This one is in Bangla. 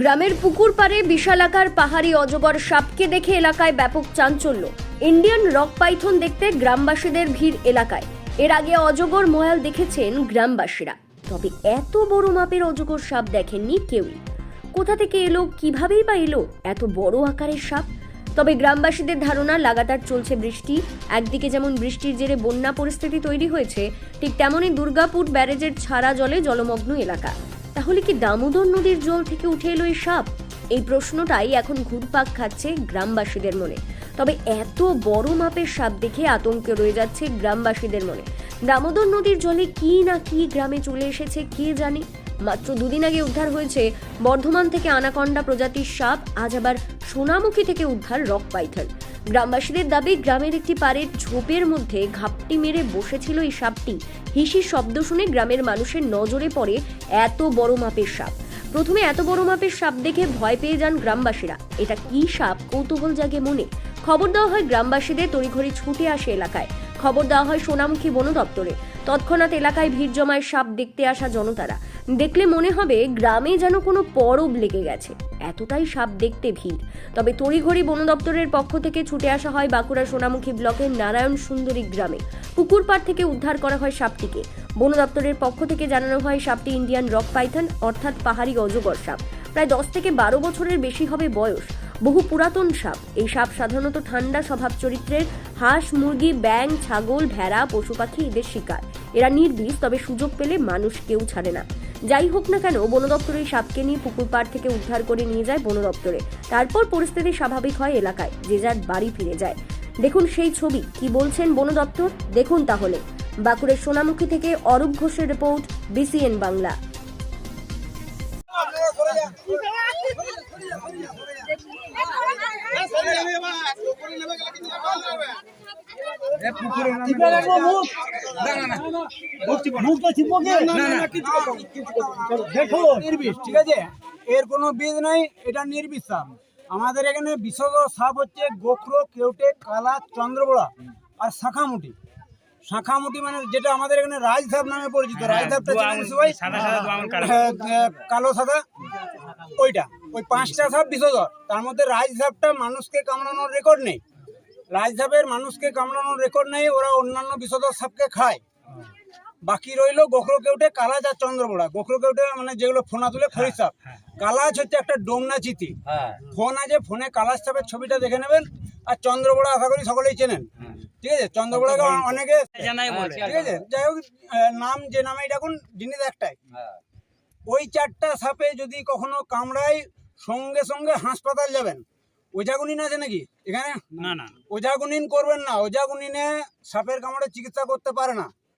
গ্রামের পুকুর পাড়ে বিশালাকার পাহাড়ি অজগর সাপকে দেখে এলাকায় ব্যাপক চাঞ্চল্য। ইন্ডিয়ান রক পাইথন দেখতে গ্রামবাসীদের ভিড় এলাকায়। এর আগে অজগর ময়াল দেখেছেন গ্রামবাসীরা। তবে এত বড় মাপের অজগর সাপ দেখেননি কেউই। কোথা থেকে এলো, কিভাবেই বা এলো, এত বড় আকারের সাপ? তবে গ্রামবাসীদের ধারণা, লাগাতার চলছে বৃষ্টি। একদিকে যেমন বৃষ্টির জেরে বন্যা পরিস্থিতি তৈরি হয়েছে, ঠিক তেমনই দুর্গাপুর ব্যারেজের ছাড়া জলে জলমগ্ন এলাকা। তাহলে কি দামোদর নদীর জল থেকে উঠে এলো এই সাপ? এই প্রশ্নটাই এখন ঘুরপাক খাচ্ছে গ্রামবাসীদের মনে। তবে এত বড় মাপের সাপ দেখে আতঙ্কে রয়ে যাচ্ছে গ্রামবাসীদের মনে। দামোদর নদীর জলে কি না কি গ্রামে চলে এসেছে কে জানে? মাত্র দুদিন আগে উদ্ধার হয়েছে বর্ধমান থেকে আনাকন্ডা প্রজাতির সাপ, আজ আবার সোনামুখী থেকে উদ্ধার রক পাইথন। গ্রামবাসীদের দাবি, গ্রামের একটি পাড়ের ঝোপের মধ্যে ঘাপটি মেরে বসেছিল এই সাপটি। হিসির শব্দ শুনে গ্রামের মানুষের নজরে পড়ে এত বড় মাপের সাপ। প্রথমে এত বড় মাপের সাপ দেখে ভয় পেয়ে যান গ্রামবাসীরা। এটা কি সাপ? কৌতূহল জাগে মনে। খবর দেওয়া হয় গ্রামবাসীদের তড়িঘড়ি ছুটে আসে এলাকায়। খবর দেওয়া হয় সোনামুখী বন দপ্তরে তৎক্ষণাৎ এলাকায় ভিড় জমায় সাপ দেখতে আসা জনতারা। দেখলে মনে হবে গ্রামে যেন কোনো পরব লেগে গেছে। এতটাই সাপ দেখতে ভিড়। তবে তড়িঘড়ি বন দপ্তরের পক্ষ থেকে ছুটে আসা হয় বাঁকুড়া সোনামুখী ব্লকের নারায়ণ সুন্দরী গ্রামে। পুকুর পাড় থেকে উদ্ধার করা হয় সাপটিকে। বন দপ্তরের পক্ষ থেকে জানানো হয় সাপটি ইন্ডিয়ান রক পাইথন, অর্থাৎ পাহাড়ি অজগর সাপ। প্রায় দশ থেকে বারো বছরের বেশি হবে বয়স। বহু পুরাতন সাপ। এই সাপ সাধারণত ঠান্ডা স্বভাব চরিত্রের হাঁস, মুরগি ব্যাং ছাগল, ভেড়া, পশু পাখি এদের শিকার। এরা নির্বিষ, তবে সুযোগ পেলে মানুষ কেউ ছাড়ে না। যাই হোক না কেন বন দপ্তর এই সাপকে নিয়ে পুকুর পাড় থেকে উদ্ধার করে নিয়ে যায় বন দপ্তরে তারপর পরিস্থিতি স্বাভাবিক হয় এলাকায় যে যার বাড়ি ফিরে যায়। দেখুন সেই ছবি কি বলছেন বন দপ্তর দেখুন তাহলে। বাঁকুড়ের সোনামুখী থেকে অরূপ ঘোষের রিপোর্ট বিসিএন বাংলা। টিপে রাখব মুখ মুখটা টিপো কি দেখো। নির্বিষ ঠিক আছে? এর কোনো বীজ নাই এটা নির্বিষ সাপ আমাদের এখানে বিশেষ সাপ হচ্ছে গোখরো কেউটে কালা চন্দ্রবড়া আর শাখামুটি। শাখামুটি মানে যেটা আমাদের এখানে রাজ সাপ নামে পরিচিত। রাজ সাপটা সবাই হ্যাঁ, কালো সাদা। ওইটা ওই পাঁচটা সাপ বিশেষ তার মধ্যে রাজ সাপটা মানুষকে কামড়ানোর রেকর্ড নেই। রাজ সাপের মানুষকে কামড়ানোর রেকর্ড নেই ওরা অন্যান্য বিশেষ সাপকে খায়। বাকি রইল গোখরো কেউটে কালাজ আর চন্দ্রবোড়া। গোখরো কেউটে মানে যেগুলো ফোনা তুলে খরিদ সাপ কালাজ হচ্ছে একটা ডোমনা চিতি ফোন আছে ফোনে কালাজ সাপের ছবিটা দেখে নেবেন। আর চন্দ্রবোড়া আশা করি সকলেই চেনেন। ঠিক আছে? চন্দ্রবোড়াকে অনেকে ঠিক আছে? যাই হোক নাম যে নামেই ডাকুন জিনিস একটাই। ওই চারটা সাপে যদি কখনো কামড়ায় সঙ্গে সঙ্গে হাসপাতাল যাবেন। ওঝাগুনিন আছে নাকি? এখানে? না না। ওঝাগুনিন করবেন না। ওঝাগুনিনে সাপের কামড়ে চিকিৎসা করতে পারে না।